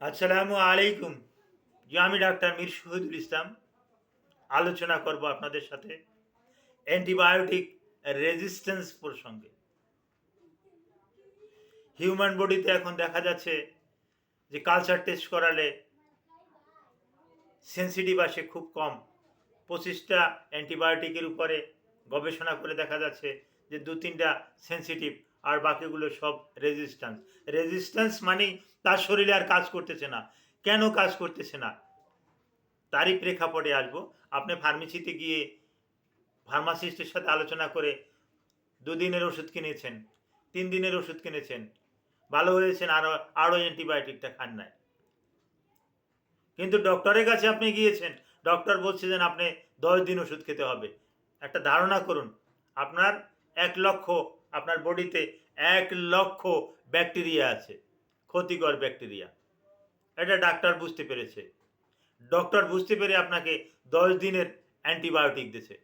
আসসালামু আলাইকুম। জি, আমি ডাক্তার মীর শহীদুল ইসলাম। আলোচনা করব আপনাদের সাথে অ্যান্টিবায়োটিক রেজিস্ট্যান্স প্রসঙ্গে। হিউম্যান বডিতে এখন দেখা যাচ্ছে যে কালচার টেস্ট করালে সেন্সিটিভ আসে খুব কম। পঁচিশটা অ্যান্টিবায়োটিকের উপরে গবেষণা করে দেখা যাচ্ছে যে দু তিনটা সেন্সিটিভ আর বাকিগুলো সব রেজিস্ট্যান্স রেজিস্ট্যান্স মানেই তার শরীরে আর কাজ করতেছে না। কেন কাজ করতেছে না? তারই প্রেক্ষাপটে আসব। আপনি ফার্মেসিতে গিয়ে ফার্মাসিস্টের সাথে আলোচনা করে দুদিনের ওষুধ কিনেছেন, তিন দিনের ওষুধ কিনেছেন, ভালো হয়েছেন আরও আরও অ্যান্টিবায়োটিকটা খান নাই। কিন্তু ডক্টরের কাছে আপনি গিয়েছেন ডক্টর বলছে যে, আপনি দশ দিন ওষুধ খেতে হবে। একটা ধারণা করুন। আপনার এক লক্ষ আপনার বডিতে এক লক্ষ ব্যাকটেরিয়া আছে, ক্ষতিকর ব্যাকটেরিয়া। এটা ডাক্তার বুঝতে পেরেছে। ডক্টর বুঝতে পেরে আপনাকে দশ দিনের অ্যান্টিবায়োটিক দিছে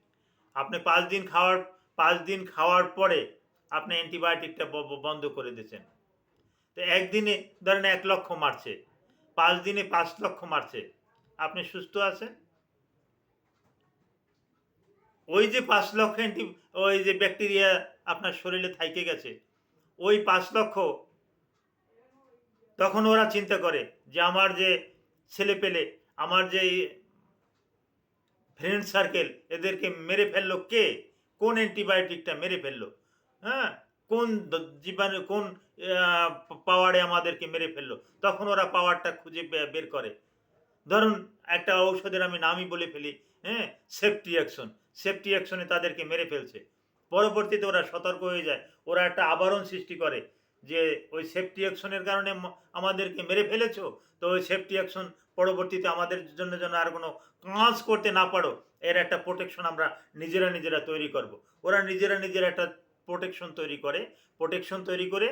আপনি পাঁচ দিন খাওয়ার, পাঁচ দিন খাওয়ার পরে আপনি অ্যান্টিবায়োটিকটা বন্ধ করে দিয়েছেন। তো একদিনে ধরেন এক লক্ষ মারছে, পাঁচ দিনে পাঁচ লক্ষ মারছে। আপনি সুস্থ আছেন? ওই যে পাঁচ লক্ষ অ্যান্টি, ওই যে ব্যাকটেরিয়া আপনার শরীরে থাইকে গেছে। ওই পাঁচ লক্ষ তখন ওরা চিন্তা করে যে আমার যে ছেলে পেলে, আমার যে ফ্রেন্ড সার্কেল এদেরকে মেরে ফেলল কে? কোন অ্যান্টিবায়োটিকটা মেরে ফেলল? হ্যাঁ? কোন জীবাণু, কোন পাওয়ারে আমাদেরকে মেরে ফেলল? তখন ওরা পাওয়ারটা খুঁজে বের করে। ধরুন একটা ঔষধের আমি নামই বলে ফেলি হ্যাঁ? সেফটি অ্যাকশন সেফটি অ্যাকশনে তাদেরকে মেরে ফেলছে। পরবর্তীতে ওরা সতর্ক হয়ে যায়। ওরা একটা আবরণ সৃষ্টি করে যে ওই সেফটি অ্যাকশনের কারণে আমাদেরকে মেরে ফেলেছো, তো ওই সেফটি অ্যাকশন পরবর্তীতে আমাদের জন্য যেন আর কোনো কাজ করতে না পারো, এর একটা প্রোটেকশন আমরা নিজেরা নিজেরা তৈরি করব। ওরা নিজেরা নিজেরা একটা প্রোটেকশন তৈরি করে প্রোটেকশন তৈরি করে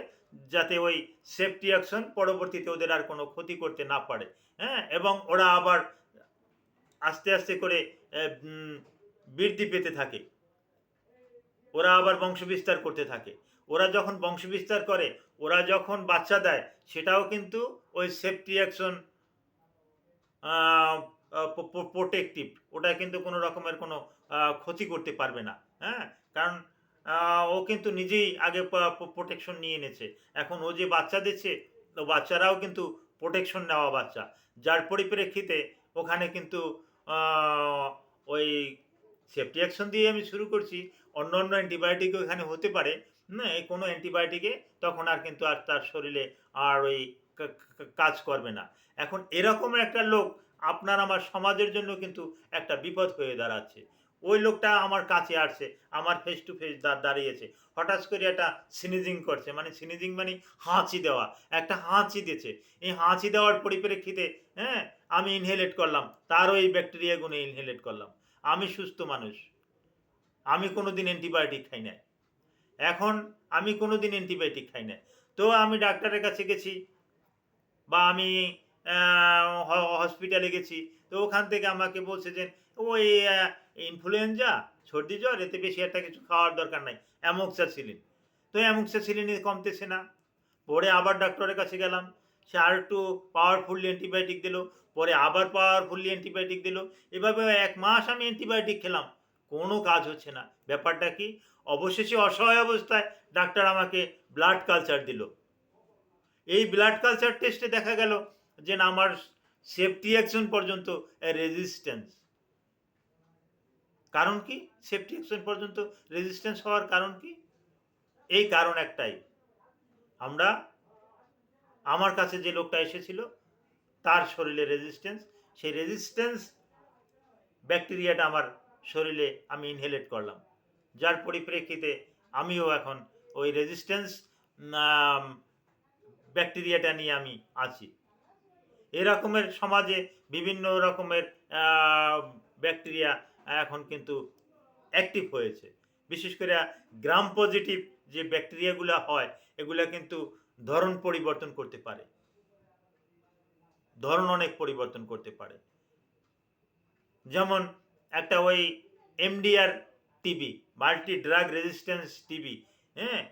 যাতে ওই সেফটি অ্যাকশন পরবর্তীতে ওদের আর কোনো ক্ষতি করতে না পারে। হ্যাঁ এবং ওরা আবার আস্তে আস্তে করে বৃদ্ধি পেতে থাকে। ওরা আবার বংশবিস্তার করতে থাকে। ওরা যখন বংশবিস্তার করে, ওরা যখন বাচ্চা দেয়, সেটাও কিন্তু ওই সেফটি অ্যাকশন প্রোটেকটিভ ওটা কিন্তু কোনো রকমের কোনো ক্ষতি করতে পারবে না। হ্যাঁ? কারণ ও কিন্তু নিজেই আগে প্রোটেকশন নিয়ে এনেছে। এখন ও যে বাচ্চা দিচ্ছে, তো বাচ্চারাও কিন্তু প্রোটেকশন নেওয়া বাচ্চা। যার পরিপ্রেক্ষিতে ওখানে কিন্তু ওই সেফটি অ্যাকশন দিয়ে আমি শুরু করছি। অন্য অন্য অ্যান্টিবায়োটিকও এখানে হতে পারে। না, এই কোনো অ্যান্টিবায়োটিকে তখন আর কিন্তু আর তার শরীরে আর ওই কাজ করবে না। এখন এরকম একটা লোক আপনার আমার সমাজের জন্য কিন্তু একটা বিপদ হয়ে দাঁড়াচ্ছে। ওই লোকটা আমার কাছে আসছে, আমার ফেস টু ফেস দাঁড়িয়েছে। হঠাৎ করে একটা সিনিজিং করছে। মানে সিনিজিং মানে হাঁচি দেওয়া। একটা হাঁচি দিয়েছে। এই হাঁচি দেওয়ার পরিপ্রেক্ষিতে হ্যাঁ আমি ইনহেলেট করলাম। তারও এই ব্যাকটেরিয়াগুলো ইনহেলেট করলাম। আমি সুস্থ মানুষ। আমি কোনো দিন অ্যান্টিবায়োটিক খাই না এখন আমি কোনো দিন অ্যান্টিবায়োটিক খাই না তো আমি ডাক্তারের কাছে গেছি বা আমি হসপিটালে গেছি। তো ওখান থেকে আমাকে বলছে যে, ওই ইনফ্লুয়েঞ্জা সর্দি জ্বর, এতে বেশি একটা কিছু খাওয়ার দরকার নাই। অ্যামোক্সাসিলিন তো অ্যামোক্সাসিলিন কমতেছে না। পরে আবার ডাক্তারের কাছে গেলাম। সে আর একটু পাওয়ারফুলি অ্যান্টিবায়োটিক দিল, পরে আবার পাওয়ারফুলি অ্যান্টিবায়োটিক দিল। এভাবে এক মাস আমি অ্যান্টিবায়োটিক খেলাম, কোনো কাজ হচ্ছে না। ব্যাপারটা কি? অবশেষে অসহায় অবস্থায় ডাক্তার আমাকে ব্লাড কালচার দিল। এই ব্লাড কালচার টেস্টে দেখা গেল যে না আমার সেফটি অ্যাকশন পর্যন্ত রেজিস্ট্যান্স কারণ কি? সেফটি অ্যাকশন পর্যন্ত রেজিস্ট্যান্স হওয়ার কারণ কি? এই কারণ একটাই। আমরা আমার কাছে যে লোকটা এসেছিল, তার শরীরে রেজিস্ট্যান্স সেই রেজিস্ট্যান্স ব্যাকটেরিয়াটা আমার শরীরে আমি ইনহেলেট করলাম। যার পরিপ্রেক্ষিতে আমিও এখন ওই রেজিস্ট্যান্স ব্যাকটেরিয়াটা নিয়ে আমি আছি। এরকমের সমাজে বিভিন্ন রকমের ব্যাকটেরিয়া এখন কিন্তু অ্যাক্টিভ হয়েছে। বিশেষ করে গ্রাম পজিটিভ যে ব্যাকটেরিয়াগুলো হয়, এগুলো কিন্তু ধরন পরিবর্তন করতে পারে। ধরন অনেক পরিবর্তন করতে পারে। যেমন একটা ওই MDR TB multi drug resistance TB হ্যাঁ?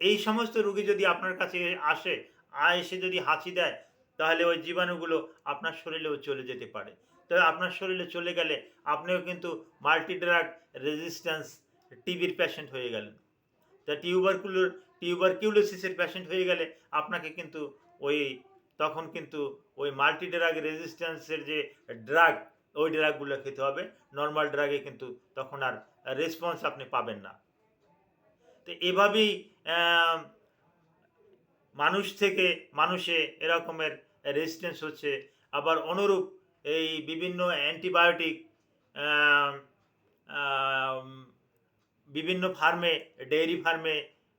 এই সমস্ত রুগী যদি আপনার কাছে আসে এসে যদি হাঁচি দেয়, তাহলে ওই জীবাণুগুলো আপনার শরীরেও চলে যেতে পারে। তবে আপনার শরীরে চলে গেলে আপনিও কিন্তু মাল্টি ড্রাগ রেজিস্ট্যান্স টিবির পেশেন্ট হয়ে গেলেন। তা টিউবারকুলোর টিউবারকিউলোসিসের পেশেন্ট হয়ে গেলে আপনাকে কিন্তু ওই, তখন কিন্তু ওই মাল্টি ড্রাগ রেজিস্ট্যান্সের যে ড্রাগ ওই ড্রাগগুলো খেতে হবে। নর্মাল ড্রাগে কিন্তু তখন আর রেসপন্স আপনি পাবেন না। তো এভাবেই মানুষ থেকে মানুষে এরকমের রেজিস্ট্যান্স হচ্ছে। আবার অনুরূপ এই বিভিন্ন অ্যান্টিবায়োটিক বিভিন্ন ফার্মে ডেয়ারি ফার্মে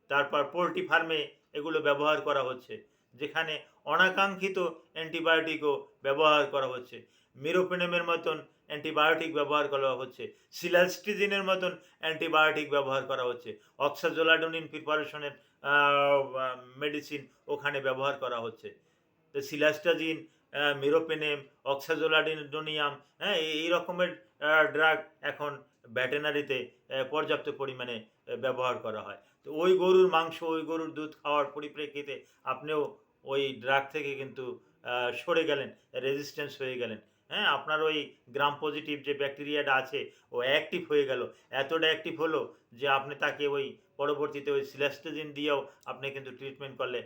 তারপর পোলট্রি ফার্মে এগুলো ব্যবহার করা হচ্ছে, যেখানে অনাকাঙ্ক্ষিত অ্যান্টিবায়োটিকও ব্যবহার করা হচ্ছে। মিরোপেনেমের মতন অ্যান্টিবায়োটিক ব্যবহার করা হচ্ছে। সিলাস্টিজিনের মতন অ্যান্টিবায়োটিক ব্যবহার করা হচ্ছে। অক্সাজোলাডোনিন প্রিপারেশনের মেডিসিন ওখানে ব্যবহার করা হচ্ছে। তো সিলাস্টাজিন মিরোপেনেম অক্সাজোলাডিনোনিয়াম হ্যাঁ এই- এই রকমের ড্রাগ এখন ভ্যাটেনারিতে পর্যাপ্ত পরিমাণে ব্যবহার করা হয়। তো ওই গরুর মাংস, ওই গরুর দুধ খাওয়ার পরিপ্রেক্ষিতে আপনিও ওই ড্রাগ থেকে কিন্তু সরে গেলেন রেজিস্ট্যান্স হয়ে গেলেন। হ্যাঁ আপনার ওই গ্রাম পজিটিভ যে ব্যাকটেরিয়াটা আছে, ও অ্যাক্টিভ হয়ে গেল। এতটা অ্যাক্টিভ হলো যে আপনি তাকে ওই পরবর্তীতে ওই সিলাস্টোজিন দিয়েও আপনি কিন্তু ট্রিটমেন্ট করলে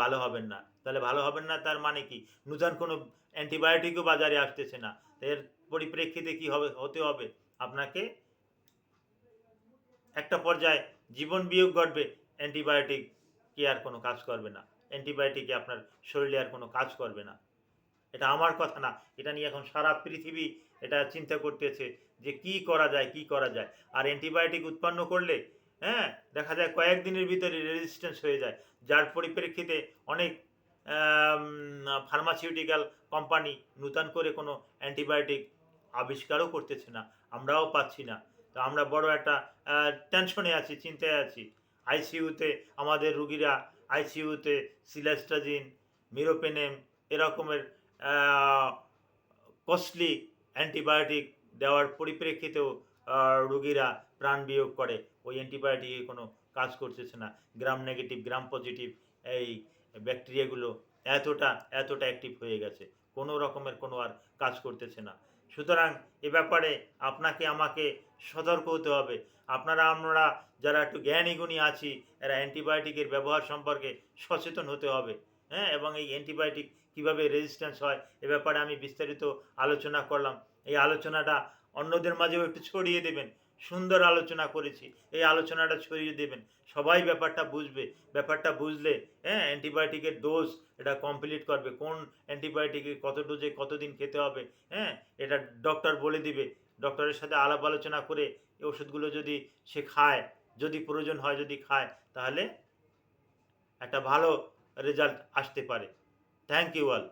ভালো হবেন না। তাহলে ভালো হবেন না, তার মানে কি? নূতন কোনো অ্যান্টিবায়োটিকও বাজারে আসতেছে না। এর পরিপ্রেক্ষিতে কি হবে, হতে হবে? আপনাকে একটা পর্যায়ে জীবন বিয়োগ ঘটবে অ্যান্টিবায়োটিক কি আর কোনো কাজ করবে না। অ্যান্টিবায়োটিকে আপনার শরীরে আর কোনো কাজ করবে না। এটা আমার কথা না, এটা নিয়ে এখন সারা পৃথিবী এটা চিন্তা করতেছে যে কি করা যায়, কি করা যায়। আর অ্যান্টিবায়োটিক উৎপন্ন করলে হ্যাঁ দেখা যায় কয়েকদিনের ভিতরে রেজিস্ট্যান্স হয়ে যায়। যার পরিপ্রেক্ষিতে অনেক ফার্মাসিউটিক্যাল কোম্পানি নূতন করে কোনো অ্যান্টিবায়োটিক আবিষ্কারও করতেছে না। আমরাও পাচ্ছি না। আমরা বড় একটা টেনশনে আছি, চিন্তায় আছি। আইসিইউতে আমাদের রুগীরা আইসিইউতে সিলাস্টাজিন, মিরোপেনেম এরকমের কস্টলি অ্যান্টিবায়োটিক দেওয়ার পরিপ্রেক্ষিতেও রুগীরা প্রাণ বিয়োগ করে। ওই অ্যান্টিবায়োটিকে কোনো কাজ করতেছে না। গ্রাম নেগেটিভ গ্রাম পজিটিভ এই ব্যাকটেরিয়াগুলো এতটা এতটা অ্যাক্টিভ হয়ে গেছে। কোনো রকমের কোনো আর কাজ করতেছে না। সুতরাং এ ব্যাপারে আপনাকে, আমাকে সতর্ক হতে হবে। আপনারা, আমরা যারা একটু জ্ঞানী গুণী আছি, এরা অ্যান্টিবায়োটিকের ব্যবহার সম্পর্কে সচেতন হতে হবে। হ্যাঁ এবং এই অ্যান্টিবায়োটিক কীভাবে রেজিস্ট্যান্স হয়, এ ব্যাপারে আমি বিস্তারিত আলোচনা করলাম। এই আলোচনাটা অন্যদের মাঝেও একটু ছড়িয়ে দেবেন। সুন্দর আলোচনা করেছি। এই আলোচনাটা ছড়িয়ে দেবেন। সবাই ব্যাপারটা বুঝবে। ব্যাপারটা বুঝলে হ্যাঁ অ্যান্টিবায়োটিকের ডোজ এটা কমপ্লিট করবে। কোন অ্যান্টিবায়োটিকে কত ডোজে কতদিন খেতে হবে হ্যাঁ এটা ডক্টর বলে দিবে। ডক্টরের সাথে আলাপ আলোচনা করে এই ওষুধগুলো যদি সে খায়, যদি প্রয়োজন হয় যদি খায়, তাহলে একটা ভালো রেজাল্ট আসতে পারে। Thank you all